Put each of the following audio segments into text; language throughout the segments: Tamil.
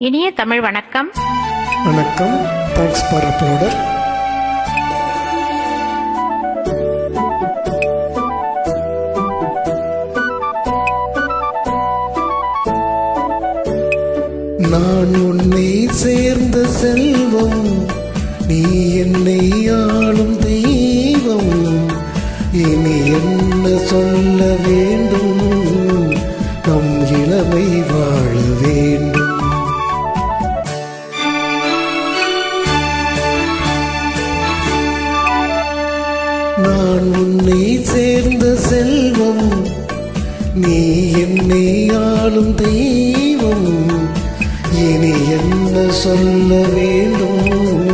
இனிய தமிழ் வணக்கம். வணக்கம். தேங்க்ஸ் ஃபார் அப்லோடர் நான் உன்னை சேர்ந்த செல்வம் நீ என்னை ஆளும் தெய்வம். இனி என்ன சொல்ல வேண்டும்? நம் இளமை வாழ வேண்டும். செல்வம். நீ என்னை ஆளும் தெய்வம். இனி என்ன சொல்ல வேண்டும்?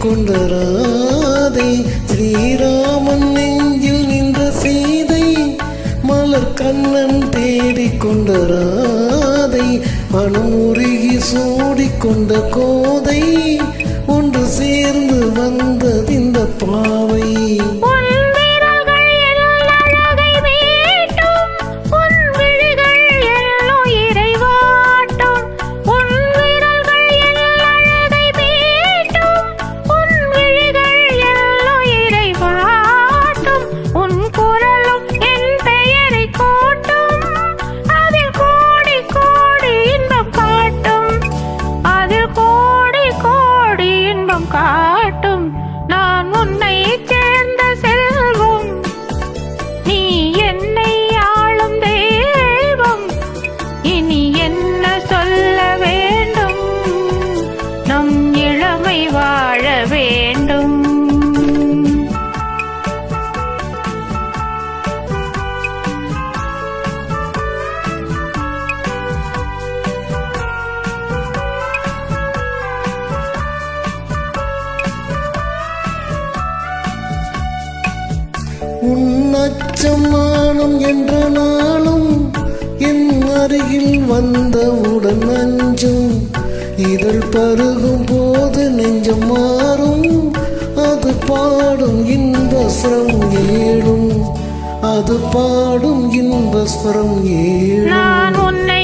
தேடிக்கொண்ட ராதை ஸ்ரீராமன் நெஞ்சில் நின்ற சீதை மலர் கண்ணன் தேடிக்கொண்ட ராதை மனம் உருகி சூடிக்கொண்ட கோதை உன் அச்சம் என்ற நாளும் என் அருகில் வந்தவுடன் அஞ்சும். இதழ் பருகும் போது நெஞ்சம் மாறும். அது பாடும் இன்பஸ்வரம் ஏழும். அது பாடும் இன்பஸ்வரம் ஏழும்.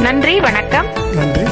நன்றி வணக்கம். நன்றி.